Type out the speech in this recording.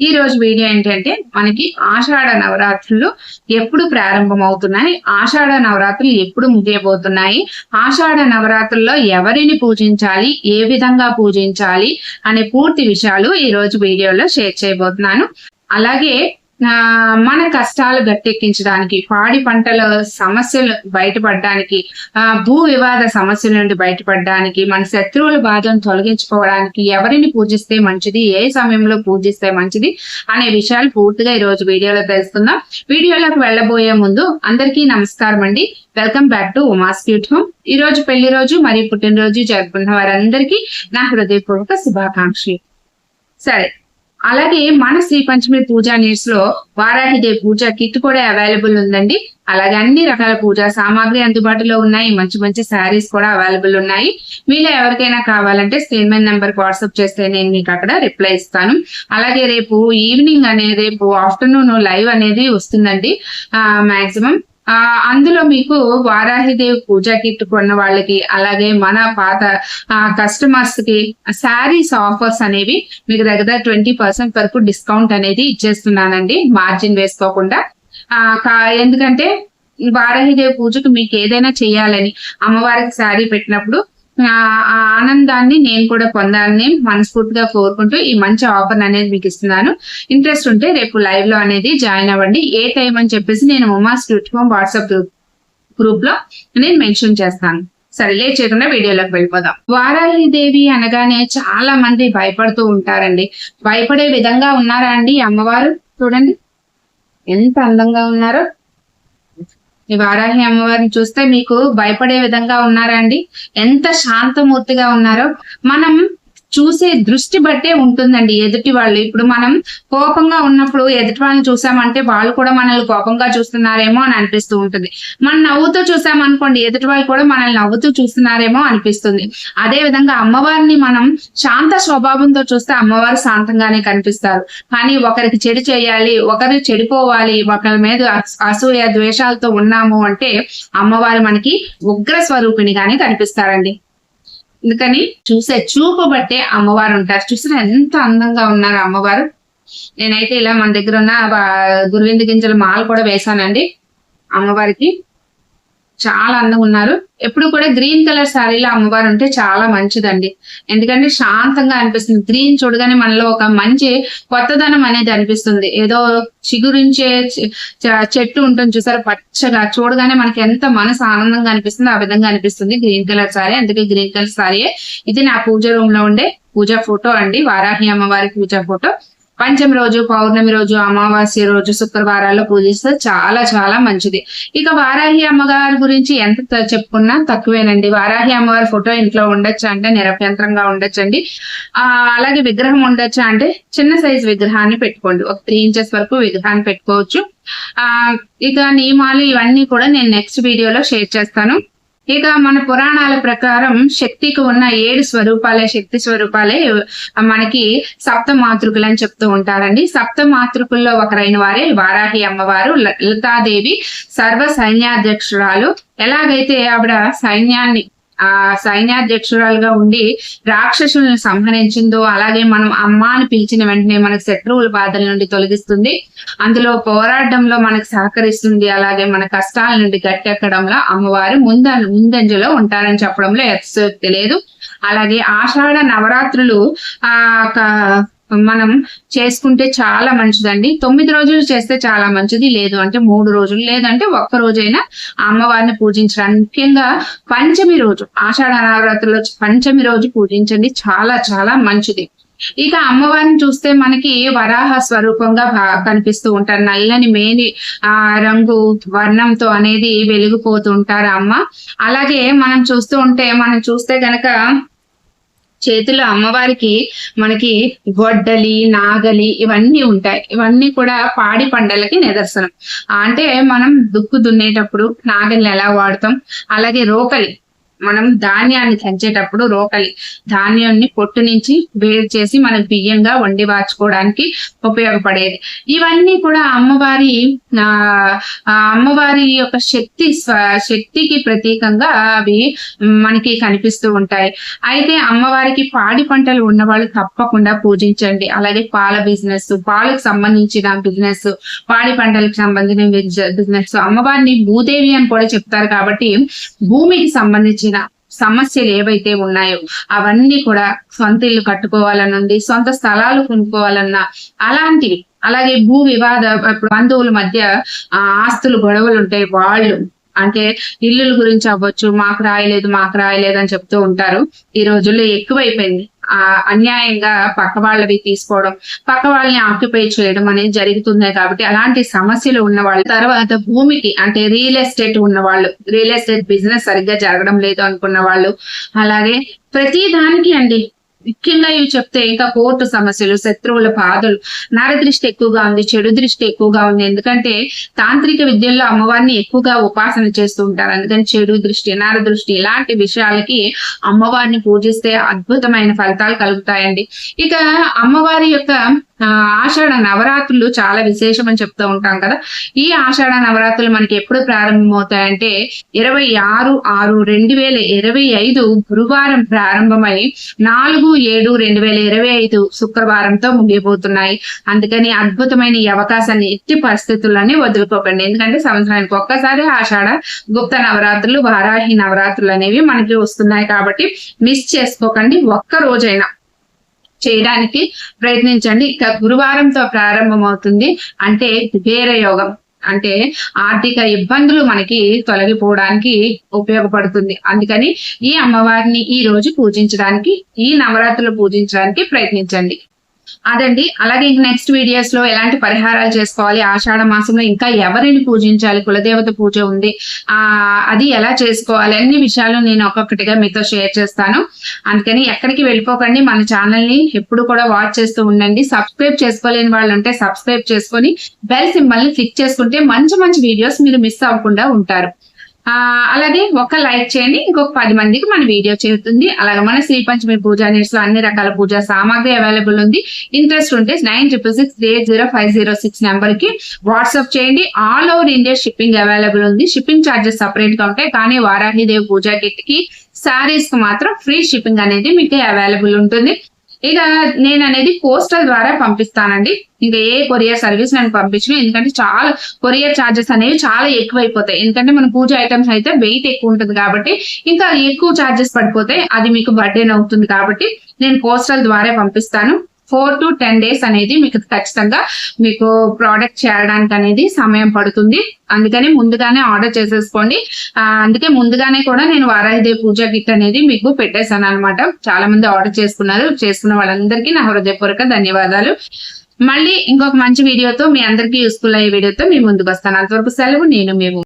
ఈ రోజు వీడియో ఏంటంటే మనకి ఆషాఢ నవరాత్రులు ఎప్పుడు ప్రారంభం అవుతున్నాయి ఆషాఢ నవరాత్రులు ఎప్పుడు ముగియబోతున్నాయి? ఆషాఢ నవరాత్రుల్లో ఎవరిని పూజించాలి? ఏ విధంగా పూజించాలి? అనే పూర్తి విషయాలు ఈ రోజు వీడియోలో షేర్ చేయబోతున్నాను. అలాగే మన కష్టాలు గట్టెక్కించడానికి పాడి పంటల సమస్యలు బయటపడడానికి ఆ, భూ వివాద సమస్యల నుండి బయటపడడానికి మన శత్రువుల బాధను తొలగించుకోవడానికి ఎవరిని పూజిస్తే మంచిది ఏ సమయంలో పూజిస్తే మంచిది అనే విషయాలు పూర్తిగా ఈ రోజు వీడియోలో తెలుసుకుందాం. వీడియోలోకి వెళ్ళబోయే ముందు అందరికీ నమస్కారం అండి. Welcome back to Uma's cute home. ఈ రోజు పెళ్ళి రోజు మరియు పుట్టినరోజు జరుపుకున్న వారందరికీ నా హృదయపూర్వక శుభాకాంక్షలు. సరే అలాగే మన శ్రీ పంచమి పూజా నీడ్స్లో వారాహిదే పూజ కిట్ కూడా అవైలబుల్ ఉందండి. అలాగే అన్ని రకాల పూజా సామాగ్రి అందుబాటులో ఉన్నాయి. మంచి మంచి శారీస్ కూడా అవైలబుల్ ఉన్నాయి. మీలో ఎవరికైనా కావాలంటే స్క్రీన్ మీద నెంబర్ వాట్సాప్ చేస్తే నేను మీకు అక్కడ రిప్లై ఇస్తాను. అలాగే రేపు ఈవినింగ్ అనే రేపు ఆఫ్టర్నూన్ లైవ్ అనేది వస్తుందండి. మాక్సిమం ఆ అందులో మీకు వారాహిదేవి పూజా కిట్ కొన్న వాళ్ళకి అలాగే మన పాత కస్టమర్స్కి శారీస్ ఆఫర్స్ అనేవి మీకు దగ్గర ట్వంటీ పర్సెంట్ వరకు డిస్కౌంట్ అనేది ఇచ్చేస్తున్నానండి మార్జిన్ వేసుకోకుండా. ఆ కా- ఎందుకంటే వారాహిదేవి పూజకు మీకు ఏదైనా చేయాలని అమ్మవారికి శారీ పెట్టినప్పుడు ఆ ఆనందాన్ని నేను కూడా పొందాలని మనస్ఫూర్తిగా కోరుకుంటూ ఈ మంచి ఆఫర్ అనేది మీకు ఇస్తున్నాను. ఇంట్రెస్ట్ ఉంటే రేపు లైవ్లో అనేది జాయిన్ అవ్వండి. ఏ టైం అని చెప్పేసి నేను ఉమా స్ట్యూట్ హోమ్ వాట్సాప్ గ్రూప్లో నేను మెన్షన్ చేస్తాను. సరే లే చేయకుండా వీడియోలోకి వెళ్ళిపోదాం. వారాహిదేవి అనగానే చాలా మంది భయపడుతూ ఉంటారండి. భయపడే విధంగా ఉన్నారా అండి అమ్మవారు? చూడండి. ఎంత అందంగా ఉన్నారో. ఈ వారాహి అమ్మవారిని చూస్తే మీకు భయపడే విధంగా ఉన్నారా అండి? ఎంత శాంతమూర్తిగా ఉన్నారో. మనం చూసే దృష్టి బట్టే ఉంటుందండి ఎదుటి వాళ్ళు. ఇప్పుడు మనం కోపంగా ఉన్నప్పుడు ఎదుటి వాళ్ళని చూసామంటే వాళ్ళు కూడా మనల్ని కోపంగా చూస్తున్నారేమో అని అనిపిస్తూ ఉంటుంది. మనం నవ్వుతూ చూసామనుకోండి ఎదుటి వాళ్ళు కూడా మనల్ని నవ్వుతూ చూస్తున్నారేమో అనిపిస్తుంది. అదే విధంగా అమ్మవారిని మనం శాంత స్వభావంతో చూస్తే అమ్మవారు శాంతంగానే కనిపిస్తారు. కానీ ఒకరికి చెడు చేయాలి ఒకరు చెడిపోవాలి ఒకరి మీద అసూయ ద్వేషాలతో ఉన్నాము అంటే అమ్మవారు మనకి ఉగ్ర స్వరూపిణిగానే కనిపిస్తారండి. అందుకని చూసే చూపు బట్టే అమ్మవారు ఉంటారు. చూసిన ఎంత అందంగా ఉన్నారు అమ్మవారు. నేనైతే ఇలా మన దగ్గర ఉన్న బా- గురువింద గింజల మాల కూడా వేశానండి అమ్మవారికి. చాలా అందంగా ఉన్నారు. ఎప్పుడు కూడా గ్రీన్ కలర్ శారీలో అమ్మవారు ఉంటే చాలా మంచిదండి. ఎందుకంటే శాంతంగా అనిపిస్తుంది. గ్రీన్ చూడగానే మనలో ఒక మంచి కొత్తదనం అనేది అనిపిస్తుంది. ఏదో చిగురించే చెట్టు ఉంటుంది చూసారు? పచ్చగా చూడగానే మనకి ఎంత మనసు ఆనందంగా అనిపిస్తుంది ఆ విధంగా అనిపిస్తుంది గ్రీన్ కలర్ శారీ. అందుకే గ్రీన్ కలర్ శారీ ఇది నా పూజ రూమ్లో ఉండే పూజ ఫోటో అండి. వారాహి అమ్మవారి పూజ ఫోటో. పంచమి రోజు పౌర్ణమి రోజు అమావాస్య రోజు శుక్రవారాల్లో పూజిస్తే చాలా చాలా మంచిది. ఇక వారాహి అమ్మగారి గురించి ఎంత చెప్పుకున్నా తక్కువేనండి. వారాహి అమ్మవారి ఫోటో ఇంట్లో ఉండొచ్చు అంటే నిరభ్యంతరంగా ఉండొచ్చండి. అలాగే విగ్రహం ఉండొచ్చు అంటే చిన్న సైజ్ విగ్రహాన్ని పెట్టుకోండి. ఒక త్రీ ఇంచెస్ వరకు విగ్రహాన్ని పెట్టుకోవచ్చు. ఆ ఇక నియమాలు ఇవన్నీ కూడా నేను నెక్స్ట్ వీడియోలో షేర్ చేస్తాను. ఇక మన పురాణాల ప్రకారం శక్తికి ఉన్న ఏడు స్వరూపాలే శక్తి స్వరూపాలే మనకి సప్త మాతృకులు అని చెప్తూ ఉంటారండి. సప్త మాతృకుల్లో ఒకరైన వారే వారాహి అమ్మవారు ల- లలితాదేవి సర్వ సైన్యాధ్యక్షురాలు. ఎలాగైతే ఆవిడ సైన్యాన్ని ఆ సైన్యాధ్యక్షురాలుగా ఉండి రాక్షసులను సంహరించిందో అలాగే మనం అమ్మ అని పిలిచిన వెంటనే మనకు శత్రువుల బాధల నుండి తొలగిస్తుంది. అందులో పోరాటంలో మనకు సహకరిస్తుంది. అలాగే మన కష్టాల నుండి గట్టెక్కడంలో అమ్మవారు ముంద ముందంజలో ఉంటారని చెప్పడంలో ఎత్సక్తి లేదు అలాగే ఆషాఢ నవరాత్రులు ఆ మనం చేసుకుంటే చాలా మంచిదండి. తొమ్మిది రోజులు చేస్తే చాలా మంచిది. లేదు అంటే మూడు రోజులు లేదంటే ఒక్క రోజైనా అమ్మవారిని పూజించడానికి ముఖ్యంగా పంచమి రోజు ఆషాఢ నవరాత్రుల్లో పంచమి రోజు పూజించండి. చాలా చాలా మంచిది. ఇక అమ్మవారిని చూస్తే మనకి వరాహ స్వరూపంగా కనిపిస్తూ ఉంటారు. నల్లని మేని ఆ రంగు వర్ణంతో అనేది వెలిగిపోతూ ఉంటారు అమ్మ. అలాగే మనం చూస్తూ ఉంటే మనం చూస్తే గనక చేతిలో అమ్మవారికి మనకి గొడ్డలి నాగలి ఇవన్నీ ఉంటాయి. ఇవన్నీ కూడా పాడి పండలకి నిదర్శనం. అంటే మనం దుక్కు దున్నేటప్పుడు నాగలిని ఎలా వాడతాం? అలాగే రోకలి. మనం ధాన్యాన్ని దంచేటప్పుడు రోకలి ధాన్యాన్ని పొట్టు నుంచి వేరు చేసి మనం బియ్యంగా వండి వాచుకోవడానికి ఉపయోగపడేది. ఇవన్నీ కూడా అమ్మవారి ఆ అమ్మవారి యొక్క శక్తి శక్తికి ప్రతీకంగా అవి మనకి కనిపిస్తూ ఉంటాయి. అయితే అమ్మవారికి పాడి పంటలు ఉన్నవాళ్ళు తప్పకుండా పూజించండి. అలాగే పాల బిజినెస్ పాలకు సంబంధించిన బిజినెస్ పాడి పంటలకు సంబంధించిన బిజినెస్ అమ్మవారిని భూదేవి అని కూడా చెప్తారు కాబట్టి భూమికి సంబంధించి సంబంధించిన సమస్యలు ఏవైతే ఉన్నాయో అవన్నీ కూడా సొంత ఇల్లు కట్టుకోవాలనుంది సొంత స్థలాలు కొనుక్కోవాలన్నా అలాంటివి. అలాగే భూ వివాద ఇప్పుడు బంధువుల మధ్య ఆ ఆస్తులు గొడవలు ఉంటాయి వాళ్ళు అంటే ఇల్లుల గురించి అవ్వచ్చు మాకు రాయలేదు మాకు రాయలేదు అని చెప్తూ ఉంటారు. ఈ రోజుల్లో ఎక్కువైపోయింది. అన్యాయంగా పక్క వాళ్ళవి తీసుకోవడం పక్క వాళ్ళని ఆక్యుపై చేయడం అనేది జరుగుతుంది కాబట్టి అలాంటి సమస్యలు ఉన్న వాళ్ళు తర్వాత భూమికి అంటే రియల్ ఎస్టేట్ ఉన్న వాళ్ళు రియల్ ఎస్టేట్ బిజినెస్ సరిగ్గా జరగడం లేదు అనుకున్న వాళ్ళు అలాగే ప్రతి దానికి అండి ముఖ్యంగా ఇవి చెప్తే ఇంకా కోర్టు సమస్యలు శత్రువుల బాధలు నరదృష్టి ఎక్కువగా ఉంది చెడు దృష్టి ఎక్కువగా ఉంది. ఎందుకంటే తాంత్రిక విద్యల్లో అమ్మవారిని ఎక్కువగా ఉపాసన చేస్తూ ఉంటారు. అందుకని చెడు దృష్టి నర దృష్టి ఇలాంటి విషయాలకి అమ్మవారిని పూజిస్తే అద్భుతమైన ఫలితాలు కలుగుతాయండి. ఇక అమ్మవారి యొక్క ఆషాఢ నవరాత్రులు చాలా విశేషం అని చెప్తూ ఉంటాం కదా. ఈ ఆషాఢ నవరాత్రులు మనకి ఎప్పుడు ప్రారంభమవుతాయంటే ఇరవై ఆరు ఆరు రెండు వేల ఇరవై ఐదు గురువారం ప్రారంభమై నాలుగు ఏడు రెండు వేల ఇరవై ఐదు శుక్రవారంతో ముగిపోతున్నాయి అందుకని అద్భుతమైన ఈ అవకాశాన్ని ఎట్టి పరిస్థితుల్లోనే వదులుకోకండి. ఎందుకంటే సంవత్సరానికి ఒక్కసారి ఆషాఢ గుప్త నవరాత్రులు వారాహి నవరాత్రులు అనేవి మనకి వస్తున్నాయి కాబట్టి మిస్ చేసుకోకండి. ఒక్క రోజైనా చేయడానికి ప్రయత్నించండి. ఇక గురువారంతో ప్రారంభమవుతుంది. అంటే కుబేర యోగం. అంటే ఆర్థిక ఇబ్బందులు మనకి తొలగిపోవడానికి ఉపయోగపడుతుంది. అందుకని ఈ అమ్మవారిని ఈ రోజు పూజించడానికి ఈ నవరాత్రులు పూజించడానికి ప్రయత్నించండి. అదండి. అలాగే ఇంక నెక్స్ట్ వీడియోస్లో ఎలాంటి పరిహారాలు చేసుకోవాలి? ఆషాఢ మాసంలో ఇంకా ఎవరిని పూజించాలి? కులదేవత పూజ ఉంది. ఆ అది ఎలా చేసుకోవాలి? అన్ని విషయాలు నేను ఒక్కొక్కటిగా మీతో షేర్ చేస్తాను. అందుకని ఎక్కడికి వెళ్ళిపోకండి. మన ఛానల్ని ఎప్పుడు కూడా వాచ్ చేస్తూ ఉండండి. సబ్స్క్రైబ్ చేసుకోలేని వాళ్ళు ఉంటే సబ్స్క్రైబ్ చేసుకొని బెల్ సింబల్ని క్లిక్ చేసుకుంటే మంచి మంచి వీడియోస్ మీరు మిస్ అవ్వకుండా ఉంటారు. అలాగే ఒక లైక్ చేయండి ఇంకొక పది మందికి మన వీడియో చేరుతుంది. అలాగే మన శ్రీ పంచమి పూజా నేర్స్లో అన్ని రకాల పూజా సామాగ్రి అవైలబుల్ ఉంది. ఇంట్రెస్ట్ ఉంటే nine triple six three eight zero five zero six నెంబర్కి వాట్సాప్ చేయండి. All over India shipping available ఉంది. షిప్పింగ్ చార్జెస్ సపరేట్గా ఉంటాయి. కానీ వారాహిదేవి పూజా కిట్కి సారీస్కి మాత్రం ఫ్రీ షిప్పింగ్ అనేది మీకు అవైలబుల్ ఉంటుంది. ఇక నేను అనేది పోస్టల్ ద్వారా పంపిస్తానండి. ఇంకా ఏ కొరియర్ సర్వీస్ నేను పంపించను. ఎందుకంటే చాలా కొరియర్ ఛార్జెస్ అనేవి చాలా ఎక్కువైపోతాయి. ఎందుకంటే మన పూజ ఐటమ్స్ అయితే వెయిట్ ఎక్కువ ఉంటుంది కాబట్టి ఇంకా ఎక్కువ ఛార్జెస్ పడిపోతాయి అది మీకు బర్డెన్ అవుతుంది కాబట్టి నేను పోస్టల్ ద్వారా పంపిస్తాను. ఫోర్ టు టెన్ డేస్ అనేది మీకు ఖచ్చితంగా మీకు ప్రోడక్ట్ చేరడానికి అనేది సమయం పడుతుంది. అందుకని ముందుగానే ఆర్డర్ చేసేసుకోండి. అందుకే ముందుగానే కూడా నేను వారాహిదేవి పూజ కిట్ అనేది మీకు పెట్టేశాను అనమాట చాలా మంది ఆర్డర్ చేసుకున్నారు. చేసుకున్న వాళ్ళందరికీ నా హృదయపూర్వక ధన్యవాదాలు. మళ్ళీ ఇంకొక మంచి వీడియోతో మీ అందరికీ యూస్ఫుల్ అయ్యే వీడియోతో మీ ముందుకు వస్తాను. అంతవరకు సెలవు నేను మేము